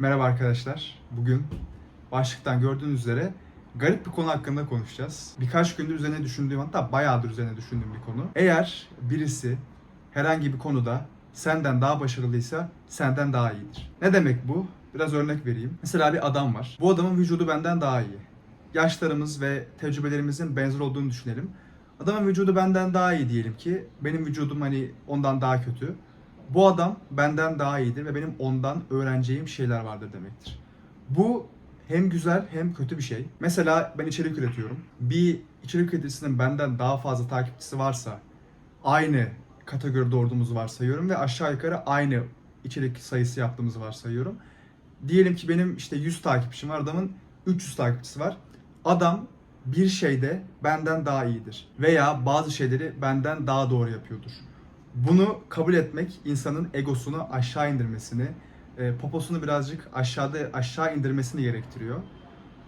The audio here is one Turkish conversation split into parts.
Merhaba arkadaşlar. Bugün başlıktan gördüğünüz üzere garip bir konu hakkında konuşacağız. Birkaç gündür üzerine düşündüğüm hatta bayağıdır üzerine düşündüğüm bir konu. Eğer birisi herhangi bir konuda senden daha başarılıysa senden daha iyidir. Ne demek bu? Biraz örnek vereyim. Mesela bir adam var. Bu adamın vücudu benden daha iyi. Yaşlarımız ve tecrübelerimizin benzer olduğunu düşünelim. Adamın vücudu benden daha iyi diyelim ki. Benim vücudum hani ondan daha kötü. Bu adam benden daha iyidir ve benim ondan öğreneceğim şeyler vardır demektir. Bu hem güzel hem kötü bir şey. Mesela ben içerik üretiyorum. Bir içerik üreticisinin benden daha fazla takipçisi varsa aynı kategoride olduğumuzu varsayıyorum ve aşağı yukarı aynı içerik sayısı yaptığımızı varsayıyorum. Diyelim ki benim işte 100 takipçim var, adamın 300 takipçisi var. Adam bir şeyde benden daha iyidir veya bazı şeyleri benden daha doğru yapıyordur. Bunu kabul etmek insanın egosunu aşağı indirmesini, e, poposunu birazcık aşağıda aşağı indirmesini gerektiriyor.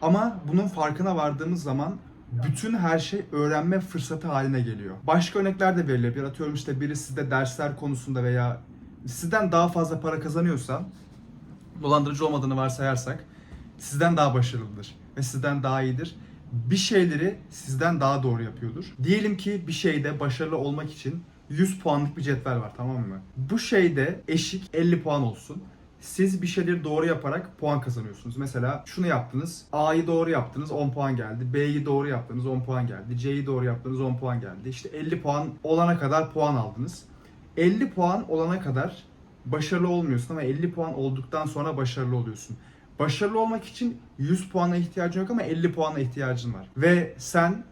Ama bunun farkına vardığımız zaman bütün her şey öğrenme fırsatı haline geliyor. Başka örnekler de verilebilir. Atıyorum işte biri sizde dersler konusunda veya sizden daha fazla para kazanıyorsa, dolandırıcı olmadığını varsayarsak, sizden daha başarılıdır ve sizden daha iyidir. Bir şeyleri sizden daha doğru yapıyordur. Diyelim ki bir şeyde başarılı olmak için 100 puanlık bir cetvel var tamam mı? Bu şeyde eşik 50 puan olsun. Siz bir şeyleri doğru yaparak puan kazanıyorsunuz. Mesela şunu yaptınız. A'yı doğru yaptınız 10 puan geldi. B'yi doğru yaptınız 10 puan geldi. C'yi doğru yaptınız 10 puan geldi. İşte 50 puan olana kadar puan aldınız. 50 puan olana kadar başarılı olmuyorsun ama 50 puan olduktan sonra başarılı oluyorsun. Başarılı olmak için 100 puana ihtiyacın yok ama 50 puana ihtiyacın var. Ve sen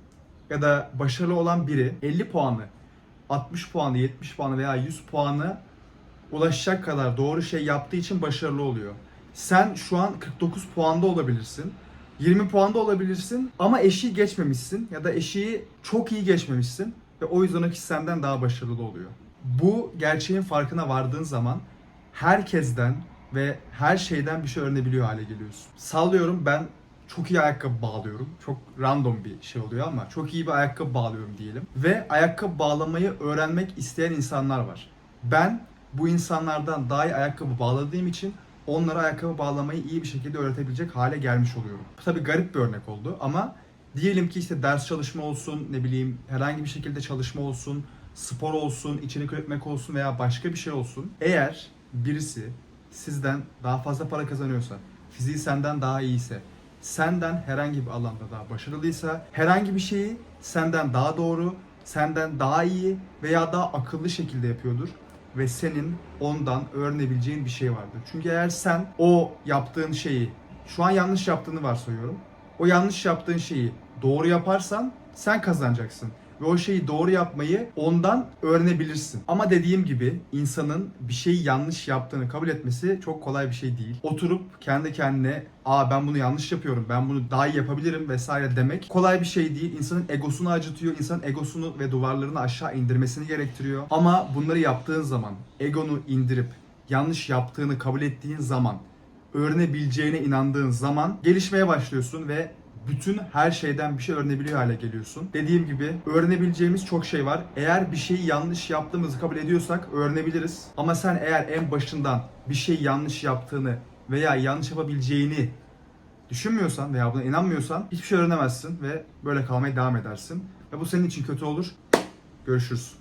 ya da başarılı olan biri 50 puanı 60 puanı, 70 puanı veya 100 puanı ulaşacak kadar doğru şey yaptığı için başarılı oluyor. Sen şu an 49 puanda olabilirsin. 20 puanda olabilirsin ama eşiği geçmemişsin ya da eşiği çok iyi geçmemişsin ve o yüzden o kişi senden daha başarılı oluyor. Bu gerçeğin farkına vardığın zaman herkesten ve her şeyden bir şey öğrenebiliyor hale geliyorsun. Sallıyorum ben çok iyi ayakkabı bağlıyorum. Çok random bir şey oluyor ama çok iyi bir ayakkabı bağlıyorum diyelim. Ve ayakkabı bağlamayı öğrenmek isteyen insanlar var. Ben bu insanlardan daha iyi ayakkabı bağladığım için onlara ayakkabı bağlamayı iyi bir şekilde öğretebilecek hale gelmiş oluyorum. Tabii garip bir örnek oldu ama diyelim ki işte ders çalışma olsun, ne bileyim herhangi bir şekilde çalışma olsun, spor olsun, içerik üretmek olsun veya başka bir şey olsun. Eğer birisi sizden daha fazla para kazanıyorsa, fiziği senden daha iyiyse, senden herhangi bir alanda daha başarılıysa, herhangi bir şeyi senden daha doğru, senden daha iyi veya daha akıllı şekilde yapıyordur ve senin ondan öğrenebileceğin bir şey vardır. Çünkü eğer sen o yaptığın şeyi, şu an yanlış yaptığını varsayıyorum. O yanlış yaptığın şeyi doğru yaparsan sen kazanacaksın. Ve o şeyi doğru yapmayı ondan öğrenebilirsin. Ama dediğim gibi insanın bir şeyi yanlış yaptığını kabul etmesi çok kolay bir şey değil. Oturup kendi kendine aa ben bunu yanlış yapıyorum, ben bunu daha iyi yapabilirim vesaire demek kolay bir şey değil. İnsanın egosunu acıtıyor, insanın egosunu ve duvarlarını aşağı indirmesini gerektiriyor. Ama bunları yaptığın zaman, egonu indirip yanlış yaptığını kabul ettiğin zaman öğrenebileceğine inandığın zaman gelişmeye başlıyorsun ve bütün her şeyden bir şey öğrenebiliyor hale geliyorsun. Dediğim gibi öğrenebileceğimiz çok şey var. Eğer bir şeyi yanlış yaptığımızı kabul ediyorsak öğrenebiliriz. Ama sen eğer en başından bir şey yanlış yaptığını veya yanlış yapabileceğini düşünmüyorsan veya buna inanmıyorsan hiçbir şey öğrenemezsin ve böyle kalmaya devam edersin. Ve bu senin için kötü olur. Görüşürüz.